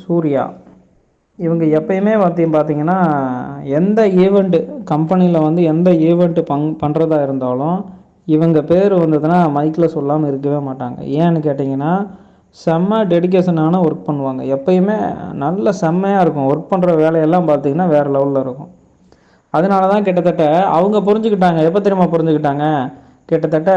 சூர்யா. இவங்க எப்பயுமே பார்த்தீங்க பார்த்தீங்கன்னா எந்த ஈவெண்ட்டு கம்பெனியில் வந்து எந்த ஈவெண்ட்டு பங் பண்ணுறதா இருந்தாலும் இவங்க பேர் வந்ததுன்னா மைக்கில் சொல்லாமல் இருக்கவே மாட்டாங்க. ஏன்னு கேட்டிங்கன்னா செம்ம டெடிக்கேஷனான ஒர்க் பண்ணுவாங்க. எப்பயுமே நல்ல செம்மையாக இருக்கும். ஒர்க் பண்ணுற வேலையெல்லாம் பார்த்தீங்கன்னா வேறு லெவலில் இருக்கும். அதனால தான் கிட்டத்தட்ட அவங்க புரிஞ்சுக்கிட்டாங்க. எப்போ தெரியுமா புரிஞ்சுக்கிட்டாங்க? கிட்டத்தட்ட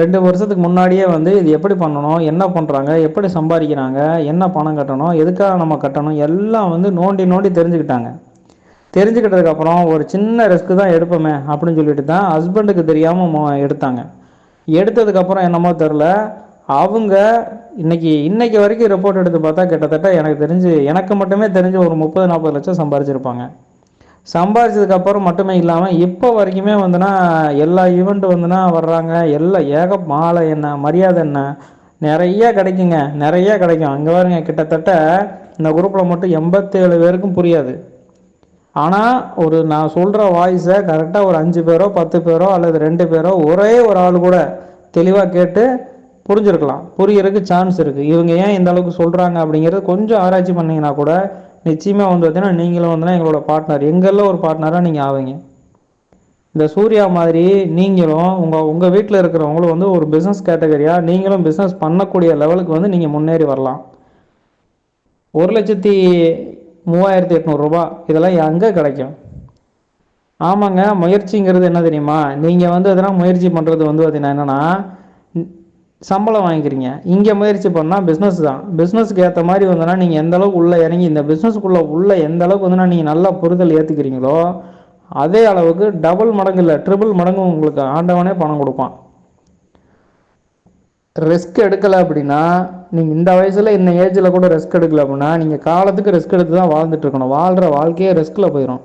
ரெண்டு வருஷத்துக்கு முன்னாடியே வந்து இது எப்படி பண்ணணும் என்ன பண்ணுறாங்க எப்படி சம்பாதிக்கிறாங்க என்ன பணம் கட்டணும் எதுக்காக நம்ம கட்டணும் எல்லாம் வந்து நோண்டி நோண்டி தெரிஞ்சுக்கிட்டாங்க. தெரிஞ்சுக்கிட்டதுக்கப்புறம் ஒரு சின்ன ரிஸ்க் தான் எடுப்போமே அப்படின்னு சொல்லிட்டு தான் ஹஸ்பண்டுக்கு தெரியாமல் எடுத்தாங்க. எடுத்ததுக்கப்புறம் என்னமோ தெரில அவங்க இன்னைக்கு இன்னைக்கு வரைக்கும் ரிப்போர்ட் எடுத்து பார்த்தா கிட்டத்தட்ட எனக்கு தெரிஞ்சு எனக்கு மட்டுமே தெரிஞ்சு ஒரு முப்பது நாற்பது லட்சம் சம்பாரிச்சிருப்பாங்க. சம்பாதிச்சதுக்கப்புறம் மட்டுமே இல்லாமல் இப்போ வரைக்குமே வந்துன்னா எல்லா ஈவெண்ட் வந்துனா வர்றாங்க. எல்லா ஏக மாலை என்ன மரியாதை என்ன நிறைய கிடைக்குங்க. நிறைய கிடைக்கும். அங்கே பாருங்க கிட்டத்தட்ட இந்த குரூப்பில் மட்டும் எண்பத்தேழு பேருக்கும் புரியாது. ஆனால் ஒரு நான் சொல்கிற வாய்ஸை கரெக்டாக ஒரு அஞ்சு பேரோ பத்து பேரோ அல்லது ரெண்டு பேரோ ஒரே ஒரு ஆள் கூட தெளிவாக கேட்டு புரிஞ்சிருக்கலாம். புரியறதுக்கு சான்ஸ் இருக்குது இவங்க ஏன் இந்த அளவுக்கு சொல்கிறாங்க அப்படிங்கிறது கொஞ்சம் ஆராய்ச்சி பண்ணிங்கன்னா கூட நிச்சயமாக வந்து பார்த்தீங்கன்னா நீங்களும் வந்துனா எங்களோட பார்ட்னர் எங்கெல்லாம் ஒரு பார்ட்னராக நீங்கள் ஆவீங்க. இந்த சூர்யா மாதிரி நீங்களும் உங்கள் உங்கள் வீட்டில் இருக்கிறவங்களும் வந்து ஒரு பிஸ்னஸ் கேட்டகரியாக நீங்களும் பிஸ்னஸ் பண்ணக்கூடிய லெவலுக்கு வந்து நீங்கள் முன்னேறி வரலாம். ஒரு லட்சத்தி மூவாயிரத்தி எட்நூறுரூபா இதெல்லாம் எங்கே கிடைக்கும்? ஆமாங்க முயற்சிங்கிறது என்ன தெரியுமா? நீங்கள் வந்து அதெல்லாம் முயற்சி பண்ணுறது வந்து பார்த்தீங்கன்னா என்னென்னா சம்பளம் வாங்கிக்கிறீங்க. இங்கே முயற்சி பண்ணால் பிஸ்னஸ் தான். பிஸ்னஸ்க்கு ஏற்ற மாதிரி வந்தோன்னா நீங்கள் எந்த அளவுக்கு உள்ளே இறங்கி இந்த பிஸ்னஸ்க்குள்ளே உள்ளே எந்த அளவுக்கு வந்துன்னா நீங்கள் நல்லா புரிதல் ஏற்றுக்கிறீங்களோ அதே அளவுக்கு டபுள் மடங்கு இல்லை ட்ரிபிள் மடங்கு உங்களுக்கு ஆண்டவனே பணம் கொடுப்பான். ரிஸ்க் எடுக்கலை அப்படின்னா நீங்கள் இந்த வயசில் இந்த ஏஜில் கூட ரிஸ்க் எடுக்கலை அப்படின்னா நீங்கள் காலத்துக்கு ரிஸ்க் எடுத்துதா வாழ்ந்துட்டு இருக்கணும். வாழ்கிற வாழ்க்கையே ரிஸ்கில் போயிடும்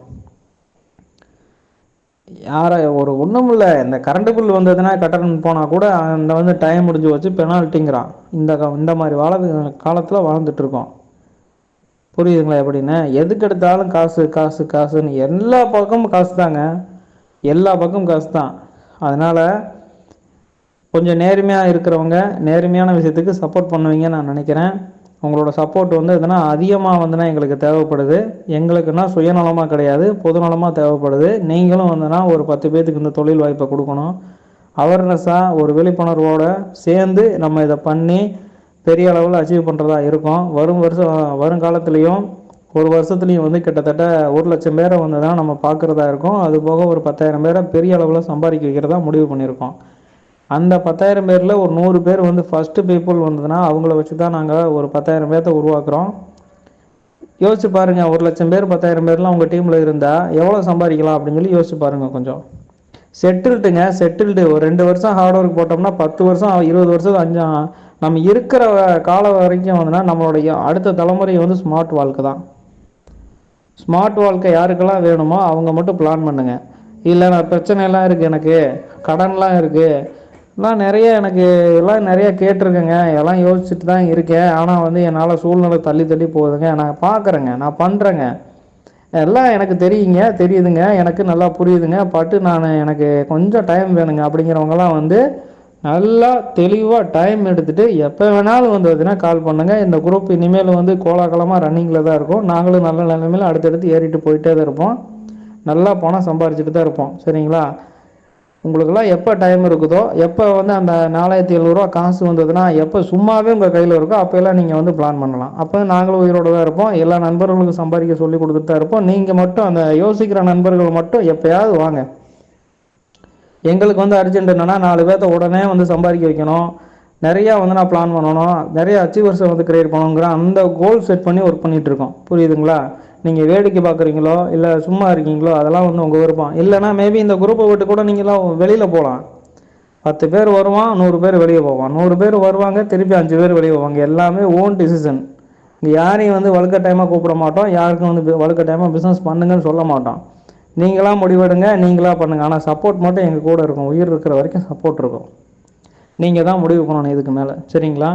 யார ஒரு ஒண்ணுமில்ல இந்த கரண்ட் பில் வந்ததுன்னா கட்டணம் போனால் கூட அந்த வந்து டைம் முடிஞ்சு போச்சு பெனால்ட்டிங்கிறான் இந்த இந்த மாதிரி வாழ காலத்தில் வாழ்ந்துட்டுருக்கோம் புரியுதுங்களா எப்படின்னு? எதுக்கு எடுத்தாலும் காசு காசு காசுன்னு எல்லா பக்கமும் காசு தாங்க. எல்லா பக்கமும் காசு தான். அதனால் கொஞ்சம் நேர்மையாக இருக்கிறவங்க நேர்மையான விஷயத்துக்கு சப்போர்ட் பண்ணுவீங்கன்னு நான் நினைக்கிறேன். உங்களோட சப்போர்ட் வந்து எதுனா அதிகமாக வந்துன்னா எங்களுக்கு தேவைப்படுது. எங்களுக்குன்னா சுயநலமாக கிடையாது பொதுநலமாக தேவைப்படுது. நீங்களும் வந்துனா ஒரு பத்து பேர்த்துக்கு இந்த தொழில் வாய்ப்பை கொடுக்கணும். அவேர்னஸாக ஒரு விழிப்புணர்வோடு சேர்ந்து நம்ம இதை பண்ணி பெரிய அளவில் அச்சீவ் பண்ணுறதா இருக்கும். வரும் வருஷம் வருங்காலத்துலேயும் ஒரு வருஷத்துலேயும் வந்து கிட்டத்தட்ட ஒரு லட்சம் பேரை வந்து தான் நம்ம பார்க்குறதா இருக்கும். அது போக ஒரு பத்தாயிரம் பேரை பெரிய அளவில் சம்பாதிக்க வைக்கிறதா முடிவு பண்ணியிருக்கோம். அந்த பத்தாயிரம் பேரில் ஒரு நூறு பேர் வந்து ஃபஸ்ட்டு பீப்புள் வந்ததுன்னா அவங்கள வச்சு தான் நாங்கள் ஒரு பத்தாயிரம் பேர்த்த உருவாக்குறோம். யோசிச்சு பாருங்கள் ஒரு லட்சம் பேர் பத்தாயிரம் பேர்லாம் உங்கள் டீமில் இருந்தால் எவ்வளோ சம்பாதிக்கலாம் அப்படின்னு சொல்லி யோசிச்சு பாருங்கள் கொஞ்சம். செட்டில்ட்டுங்க செட்டில்டு ஒரு ரெண்டு வருஷம் ஹார்ட் ஒர்க் போட்டோம்னா பத்து வருஷம் இருபது வருஷம் அஞ்சா நம்ம இருக்கிற கால வரைக்கும் வந்துனா நம்மளுடைய அடுத்த தலைமுறை வந்து ஸ்மார்ட் வாழ்க்கை தான் ஸ்மார்ட் வாழ்க்கை யாருக்கெல்லாம் வேணுமோ அவங்க மட்டும் பிளான் பண்ணுங்க. இல்லை நான் பிரச்சனை இருக்குது எனக்கு கடன்லாம் இருக்குது எல்லாம் நிறைய எனக்கு எல்லாம் நிறைய கேட்டிருக்கேங்க. எல்லாம் யோசிச்சுட்டு தான் இருக்கேன். ஆனால் வந்து என்னால் சூழ்நிலை தள்ளி தள்ளி போகுதுங்க. நான் பார்க்குறேங்க நான் பண்ணுறேங்க எல்லாம் எனக்கு தெரியுங்க. தெரியுதுங்க. எனக்கு நல்லா புரியுதுங்க. பட்டு நான் எனக்கு கொஞ்சம் டைம் வேணுங்க. அப்படிங்கிறவங்கலாம் வந்து நல்லா தெளிவாக டைம் எடுத்துகிட்டு எப்போ வேணாலும் வந்து பார்த்தீங்கன்னா கால் பண்ணுங்கள் இந்த குரூப் இனிமேல் வந்து கோலாகலமாக ரன்னிங்கில் தான் இருக்கும். நாங்களும் நல்ல நிலைமையில அடுத்தடுத்து ஏறிட்டு போயிட்டே தான் இருப்போம். நல்லா பணம் சம்பாரிச்சுட்டு தான் இருப்போம். சரிங்களா? உங்களுக்கெல்லாம் எப்போ டைம் இருக்குதோ எப்போ வந்து அந்த நாலாயிரத்தி எழுநூறுவா காசு வந்ததுன்னா எப்போ சும்மாவே உங்கள் கையில் இருக்கோ அப்ப நீங்கள் வந்து பிளான் பண்ணலாம். அப்போ நாங்களும் உயிரோட தான் இருப்போம். எல்லா நண்பர்களுக்கும் சம்பாதிக்க சொல்லி கொடுத்துட்டு தான் இருப்போம். நீங்கள் மட்டும் அந்த யோசிக்கிற நண்பர்கள் மட்டும் எப்போயாவது வாங்க. எங்களுக்கு வந்து அர்ஜென்ட் என்னன்னா நாலு பேர்த்த உடனே வந்து சம்பாதிக்க வைக்கணும். நிறையா வந்து நான் பிளான் பண்ணணும். நிறைய அச்சீவர்ஸை வந்து கிரியேட் பண்ணணுங்கிற அந்த கோல் செட் பண்ணி ஒர்க் பண்ணிகிட்டு இருக்கோம். புரியுதுங்களா? நீங்கள் வேடிக்கை பார்க்குறீங்களோ இல்லை சும்மா இருக்கீங்களோ அதெல்லாம் வந்து உங்கள் விருப்பம். இல்லைனா மேபி இந்த குரூப்பை விட்டு கூட நீங்களாம் வெளியில் போகலாம். பத்து பேர் வருவான் நூறு பேர் வெளியே போவான். நூறு பேர் வருவாங்க திருப்பி அஞ்சு பேர் வெளியே போவாங்க. எல்லாமே ஓன் டிசிஷன் இங்கே யாரையும் வந்து வழுக்க டைமாக கூப்பிட மாட்டோம். யாருக்கும் வந்து வழுக்க டைமாக பிஸ்னஸ் பண்ணுங்கன்னு சொல்ல மாட்டோம். நீங்களா முடிவெடுங்க நீங்களாக பண்ணுங்கள் ஆனால் சப்போர்ட் மட்டும் எங்கள் கூட இருக்கும். உயிர் இருக்கிற வரைக்கும் சப்போர்ட் இருக்கும். நீங்கள் தான் முடிவு பண்ணணும் இதுக்கு மேலே. சரிங்களா?